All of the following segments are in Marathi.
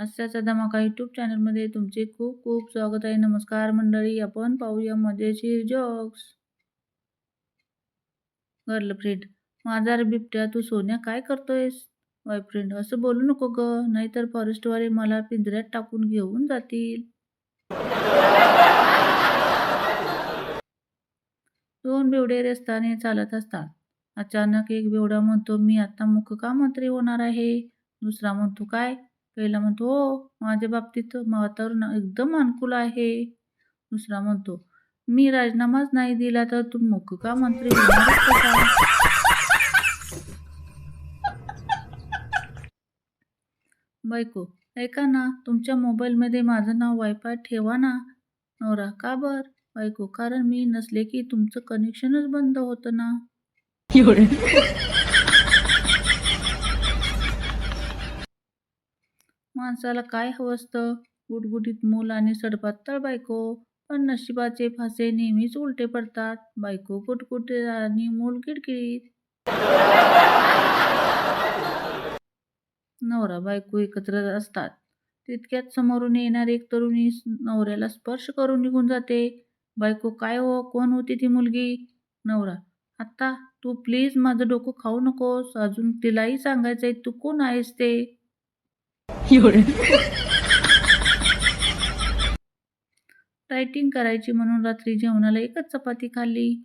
हास्याचा धमाका यूट्यूब चॅनलमध्ये तुमचे खूप खूप स्वागत आहे. नमस्कार मंडळी आपण पाहूया मजेशीर जॉक्स गर्लफ्रेंड माझा रे बिबट्या तू सोन्या काय करतोयस? बॉयफ्रेंड असं बोलू नको ग नाहीतर फॉरेस्टवाले मला पिंजऱ्यात टाकून घेऊन जातील. दोन बेवडे रस्त्याने चालत असतात. अचानक एक बेवडा म्हणतो मी आता का मंत्री होणार आहे? दुसरा म्हणतो काय? पहिला म्हणतो हो माझ्या बाबतीत वातावरण एकदम अनुकूल आहे. दुसरा म्हणतो मी राजीनामाच नाही दिला तर तू मुख्य का मंत्री बायको ऐका ना तुमच्या मोबाईलमध्ये माझं नाव वायफाय ठेवा ना. नवरा का बर? बायको कारण मी नसले की तुमचं कनेक्शनच बंद होतं ना. माणसाला काय हवं असतं? गुटगुटीत मूल आणि सडपातळ बायको. पण नशिबाचे फासे नेहमीच उलटे पडतात. बायको कुटकुटे आणि मूल किडकिडीत. नवरा बायको एकत्र असतात. तितक्यात समोरून येणारी एक तरुणी नवऱ्याला स्पर्श करून निघून जाते. बायको काय हो? कोण होती ती मुलगी? नवरा आत्ता तू प्लीज माझं डोकं खाऊ नकोस. अजून तिलाही सांगायचंय तू कोण आहेस ते? रायटिंग करायची म्हणून रात्री जेवणाला एकच चपाती खाल्ली.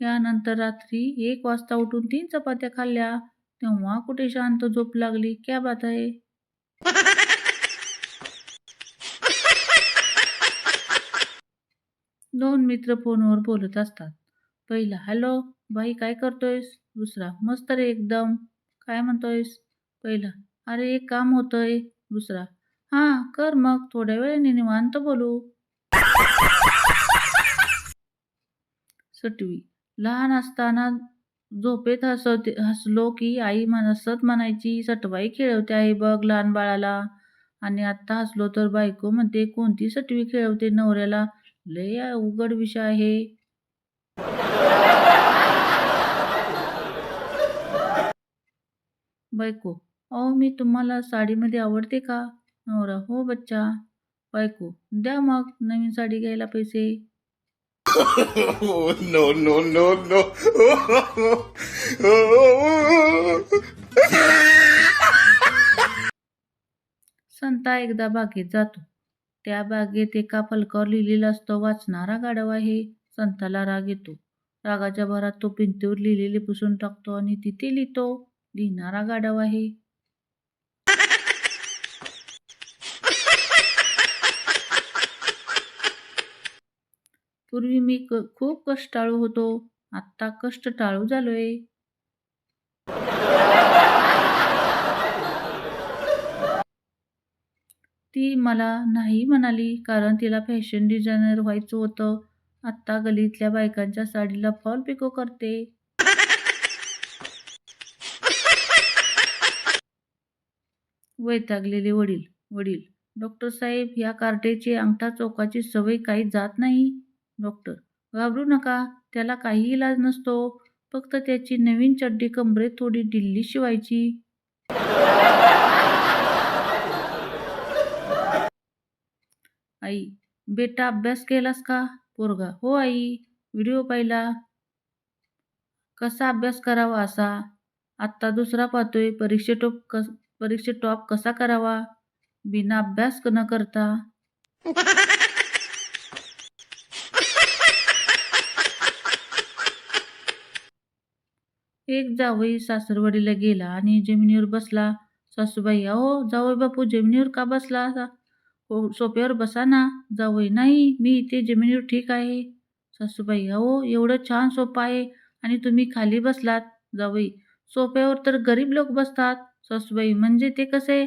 यानंतर रात्री एक वाजता उठून तीन चपात्या खाल्ल्या. तेव्हा कुठे शांत झोप लागली. क्या बात आहे. दोन मित्र फोनवर बोलत असतात. पहिला हॅलो बाई काय करतोयस? दुसरा मस्त रे एकदम. काय म्हणतोयस? पहिला अरे एक काम होतंय. दुसरा हां कर मग थोड्या वेळाने निवांत बोलू. सटवी लहान असताना झोपेत हसवते हसलो की आई हसत म्हणायची सटवाई खेळवते आहे बघ लहान बाळाला. आणि आत्ता हसलो तर बायको म्हणते कोणती सटवी खेळवते नवऱ्याला? लय उघड विषय आहे. बायको अहो मी तुम्हाला साडीमध्ये आवडते का? नवरा. हो बच्चा. बायको. द्या मग नवीन साडी घ्यायला पैसे. No, no, no, no. संता एकदा बागेत जातो. त्या बागेत एका फलकावर लिहिलेलं असतं वाचणारा गाढव आहे. संताला राग येतो. रागाच्या भरात तो भिंतीवर लिहिलेले पुसून टाकतो आणि तिथे लिहितो लिहिणारा गाढव आहे. पूर्वी मी क खूप कष्टाळू होतो. आत्ता कष्ट टाळू झालोय. ती मला नाही म्हणाली कारण तिला फॅशन डिझायनर व्हायचं होतं. आत्ता गलीतल्या बायकांच्या साडीला फॉल पिको करते. वैतागलेले वडील वडील डॉक्टर साहेब या कार्टेची अंगठा चौकाची सवय काही जात नाही. डॉक्टर. घाबरू नका त्याला काही इलाज नसतो फक्त त्याची नवीन चड्डी कमरेत थोडी ढिल्ली शिवायची. आई बेटा अभ्यास केलास का? पोरगा. हो आई व्हिडिओ पाहिला. कसा अभ्यास करावा असा? आत्ता दुसरा पाहतोय परीक्षे टॉप कस परीक्षे टॉप कसा करावा? बिना अभ्यास न करता. एक जावई सासरवाडीला गेला आणि जमिनीवर बसला. सासूबाई अहो जावई बापू जमिनीवर का बसला हो सोप्यावर बसा ना. जावई नाही मी इथे जमिनीवर ठीक आहे. सासूबाई अहो एवढं छान सोपं आहे आणि तुम्ही खाली बसलात. जावई सोप्यावर तर गरीब लोक बसतात. सासूबाई म्हणजे ते कसे?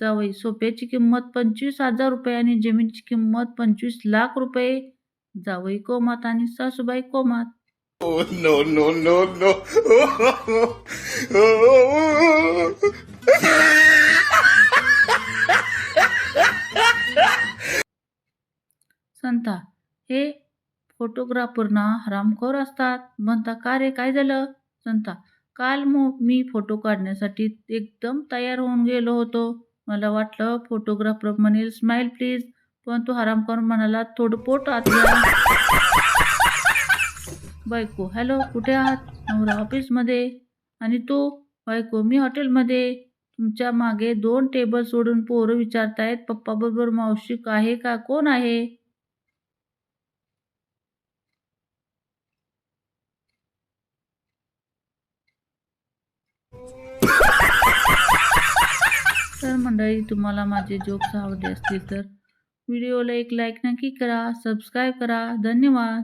जावई सोप्याची किंमत पंचवीस हजार रुपये आणि जमिनीची किंमत पंचवीस लाख रुपये. जावई कोमात आणि सासूबाई कोमात. Oh, no, no, no, no. संता हे फोटोग्राफर ना हरामखोर असतात. म्हणता का रे? काय झालं? संता काल मग मी फोटो काढण्यासाठी एकदम तयार होऊन गेलो होतो. मला वाटलं फोटोग्राफर म्हणेल स्माईल प्लीज पण तो हरामखोर म्हणाला थोडं पोट आत बायको. हॅलो कुठे आहात? नवरा ऑफिसमध्ये. आणि तू? बायको मी हॉटेलमध्ये. तुमच्या मागे दोन टेबल सोडून पोरं विचारतायत पप्पा बरोबर मावशी आहे का? कोण आहे? तर मंडळी तुम्हाला माझे जोक्स आवडले असतील तर व्हिडिओला एक लाईक नक्की करा सबस्क्राईब करा. धन्यवाद.